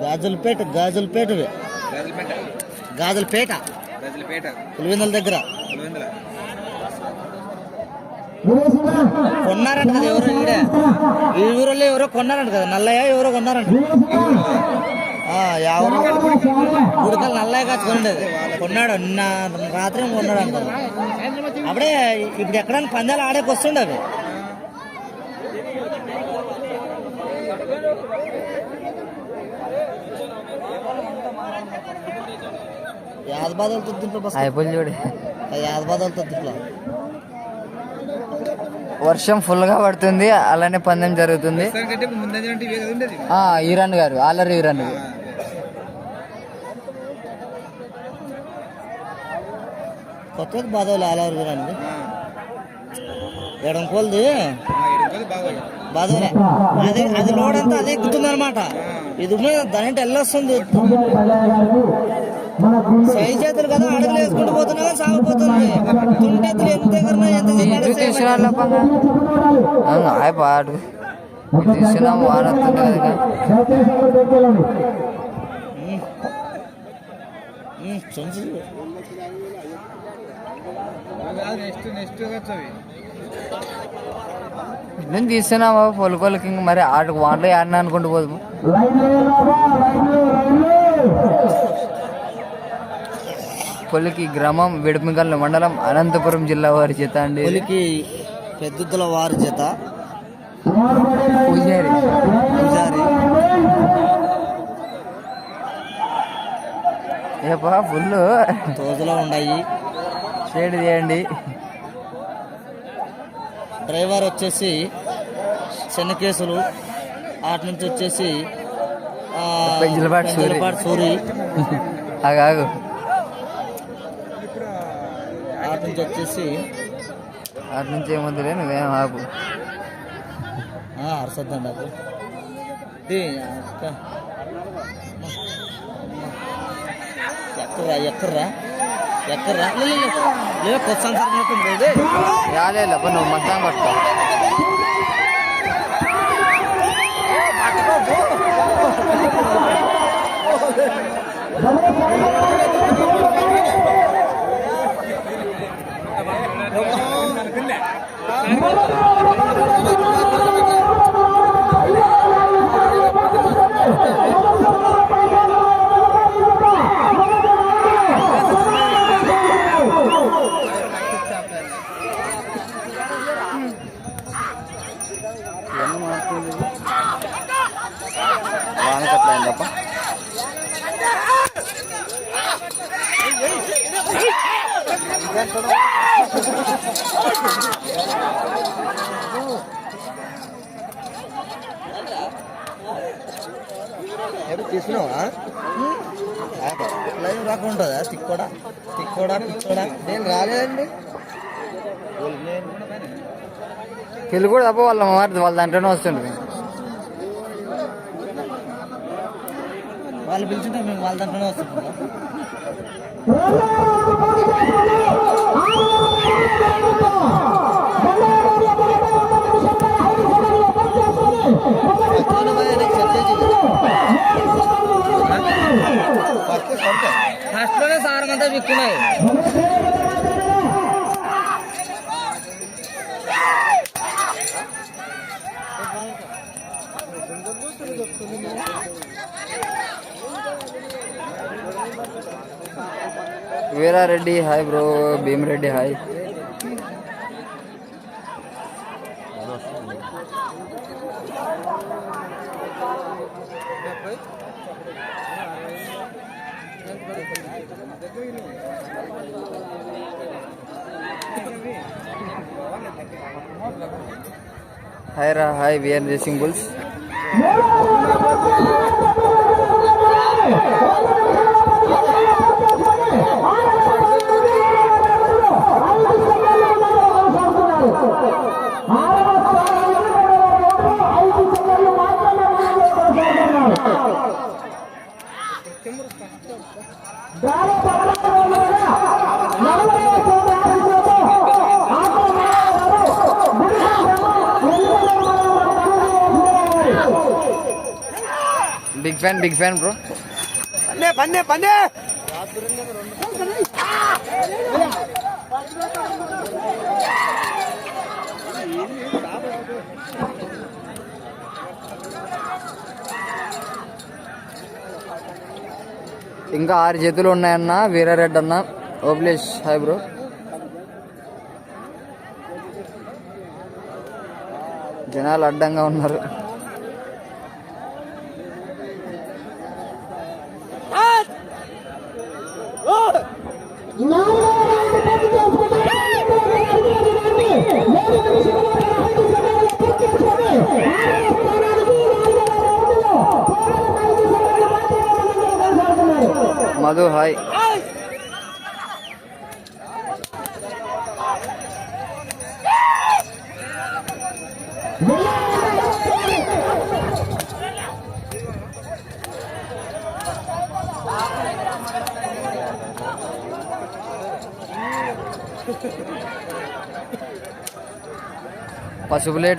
గాజులపేట గాజులపేట గాజులపేట గజలపేట పులివెందుల దగ్గర పులివెందుల కొన్నారంట కదా ఎవరో ఈడే ఈ ఊరిలో ఎవరో కొన్నారంట కదా నల్లయ్య ఎవరో కొన్నారంట ఆ, ఎవరో గుడికల్ నల్లయ్య కాదు కొనుండేది కొన్నాడు నిన్న రాత్రి కొన్నాడు అంట అప్పుడే ఇప్పుడు ఎక్కడైనా పందాలు ఆడేకి వస్తుండే అవి. యాద బాధలతో దీంట్లో బస్ అయిపోయి చూడు. యాద బాధలతో దీంట్లో వర్షం ఫుల్గా పడుతుంది అలానే పందెం జరుగుతుంది. ఈరన్ గారు ఆలరి ఈరన్ గారు కొత్తది బాధలు ఆలవరు అండి ఎడం కోల్ది. బాగా బాధలే. అదే అది లోడ్ అంతా అదే ఎక్కుతుంది అనమాట ఇది ఉన్నది దాని వెళ్ళొస్తుంది సై చేతులు కదా అడుగులు వేసుకుంటూ పోతున్నా సాగిపోతుంది. తుంటెత్తులు ఎంత ఎగరినా ఎంత హాయ్ పాడు తీసుకున్నాం వాన వస్తుంది కదా చుంచు నెక్స్ట్ నేను తీసుకున్నావా పొలకొలకి ఇంక మరి ఆటకు వానలో ఆడినా అనుకుంటూ పోదు పొలికి గ్రామం విడుమిగల్ మండలం అనంతపురం జిల్లా వారి చేత అండి. పులికి పెద్దల వారి చేత. పూజారి. పూజారి. ఏపా ఫుల్ తోజలో ఉన్నాయి షేడ్ చేయండి. డ్రైవర్ వచ్చేసి చెన్నకేసులు అటు నుంచి వచ్చేసి సూరి. ఆగాగు అటు నుంచి వచ్చేసి అటు నుంచి ఏమొద్దులే నువ్వేం ఆపు అరసద్దండి అక్క. ఎక్కర్రా ఎక్కర్రా ಎಕ್ಕರ ಇಲ್ಲ ಕ್ವಶನ್ ಸರ್ ಮಾಡ್ಕೊಂಡು ಇದೆ ಯಾರೇ ಇಲ್ಲ ಬನ್ನಿ ಮದ್ದ ಮಾಡ್ತಾ Oh, తీసుకున్నావా లైవ్ రాకుండా తిక్కోడా? తిక్కోడా? పిచ్చోడా నేను రాలేదండి. తెలుగు కూడా తప్ప వాళ్ళ మరి వాళ్ళ దాంట్లోనే వస్తుంటుంది వాళ్ళు పిలిచింటే మేము వాళ్ళ దాంట్లోనే వస్తున్నాం సారం అంతా విక్కున్నాయి Veerareddy hi bro Bheemareddy hi hi Hi, we are racing bulls. Big fan big fan bro. పన్నే పన్నే పన్నే ఇంకా ఆరు జతులు ఉన్నాయన్న వీరారెడ్డి అన్న ఓబ్లేష్ హాయ్ బ్రో. జనాలు అడ్డంగా ఉన్నారు. పసుపులేటు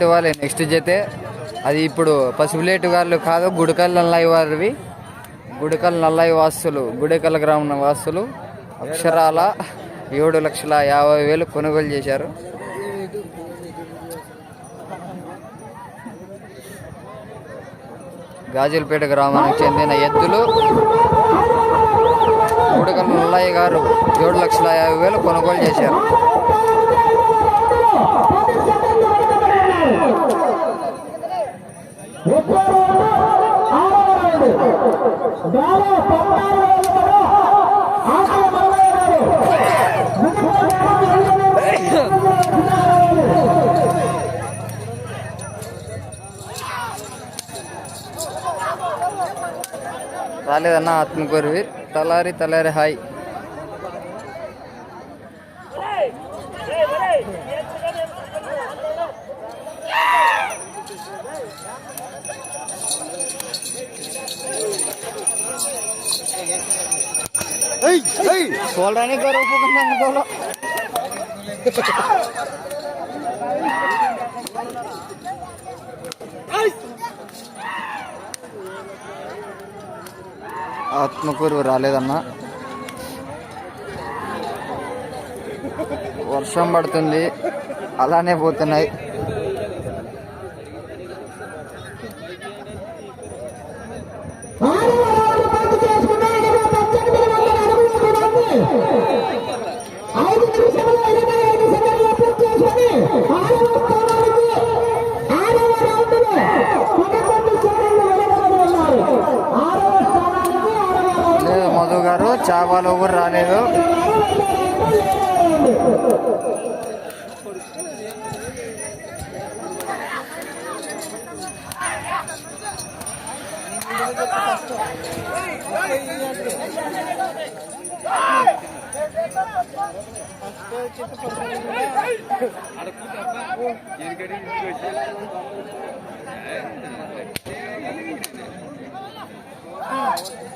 వాళ్ళే నెక్స్ట్ జతే. అది ఇప్పుడు పసుపులేటు వాళ్ళు కాదు గుడికల్ నల్లయ్య వారివి. గుడికల్ నల్లయ్య వాసులు గుడికల్ గ్రామం వాసులు. అక్షరాల ఏడు లక్షల యాభై వేలు కొనుగోలు చేశారు. గాజులపేట గ్రామానికి చెందిన ఎద్దులు గుడికల్ ముల్లయ్య గారు ఏడు లక్షల యాభై వేలు కొనుగోలు చేశారు. రాలేదన్న ఆత్మకూరివి తలారి తలారి హాయ్ చూడడానికి ఒప్పుకుంటాను తోలో ఆత్మకూరు రాలేదన్న. వర్షం పడుతుంది అలానే పోతున్నాయి. Oh చేపలు చావాలో కూడా రాలేదు. ఇంకా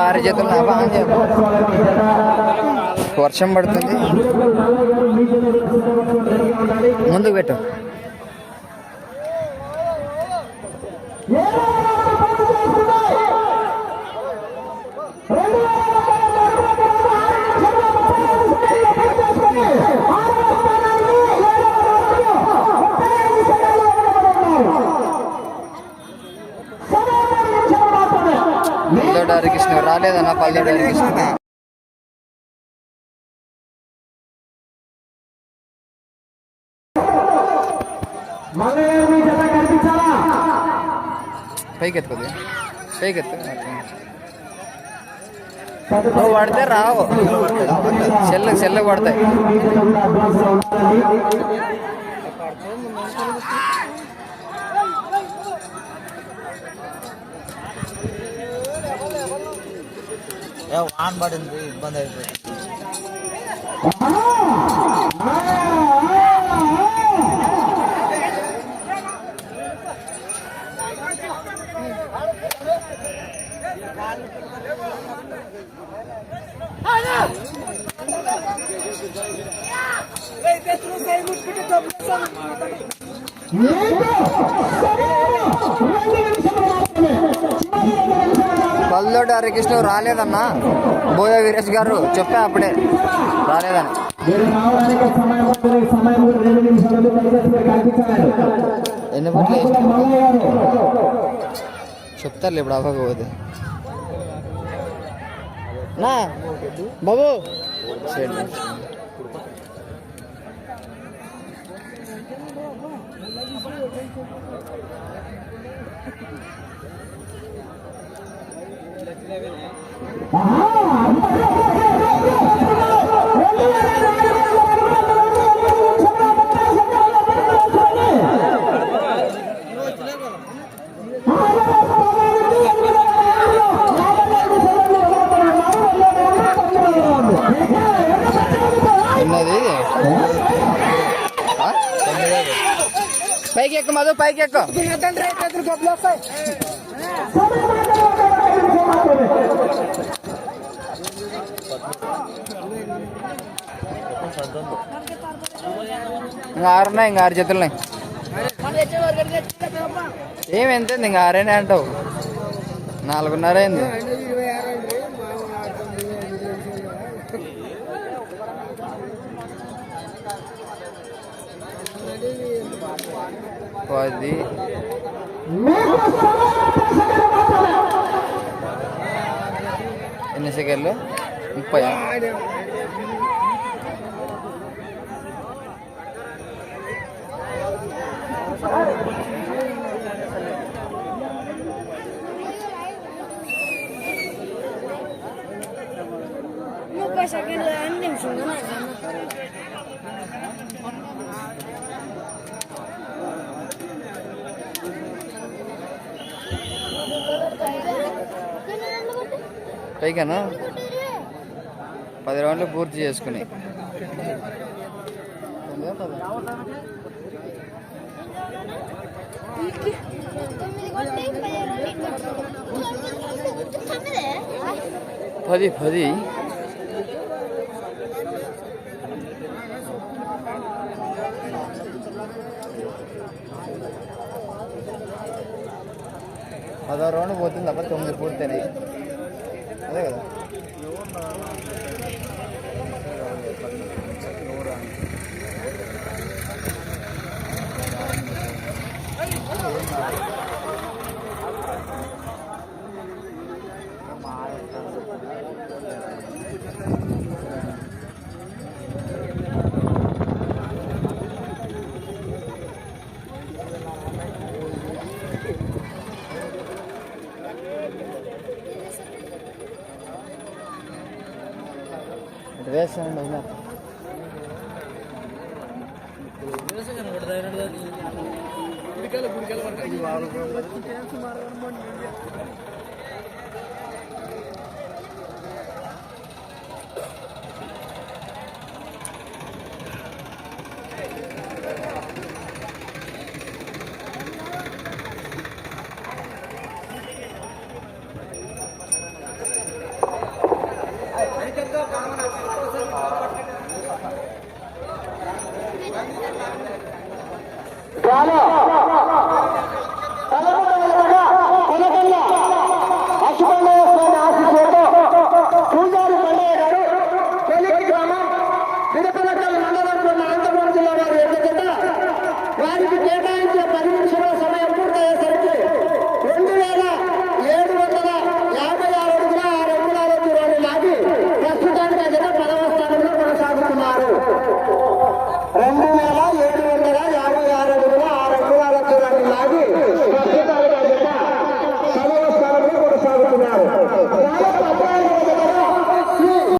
ఆరు జతలు నా బాగా చెప్పు. వర్షం పడుతుంది. ముందుకు పెట్టు. పల్లెడు హరికృష్ణ రాలేదన్న పల్లెడు హరికృష్ణ పైకి ఎత్తుకోదు పైకి ఎత్తు నువ్వు పడితే రావు చెల్లకు చెల్లకు పడతాయి ఏ వాన్ పడింది ఇబ్బంది అయిపోయింది బల్లో హరికృష్ణ రాలేదన్నా? బోయ వీరేష్ గారు చెప్పా అప్పుడే. రాలేదని సమయం సమయం రెండు మీరు కల్పించలేదు ఎన్ని పట్ల రాష్ట్ర మల్లయ్య గారు. చెప్తారు ఇప్పుడు అవ్వకపోతే నా బాబు. సరే. ఎక్కు మధు పైకి ఎక్కు ఇంకా ఆరున్నాయి ఇంకా ఆరు చేతులున్నాయి. ఏమి ఎంత ఇంకా ఆరేనే అంటావు? నాలుగున్నర అయింది. పది ఎన్ని సెకండ్లు ముప్పై ముప్పై సెకండ్లు అన్ని నిమిషం పైగానా పది రౌండ్లు పూర్తి చేసుకుని. పది పది. పదో రౌండ్ పోతుంది తప్ప తొమ్మిది పూర్తయినాయి. అదే కదా ఇటు వేస్తానండి వదినా. పూజారి వారికి కేటాయించే పది నిమిషాల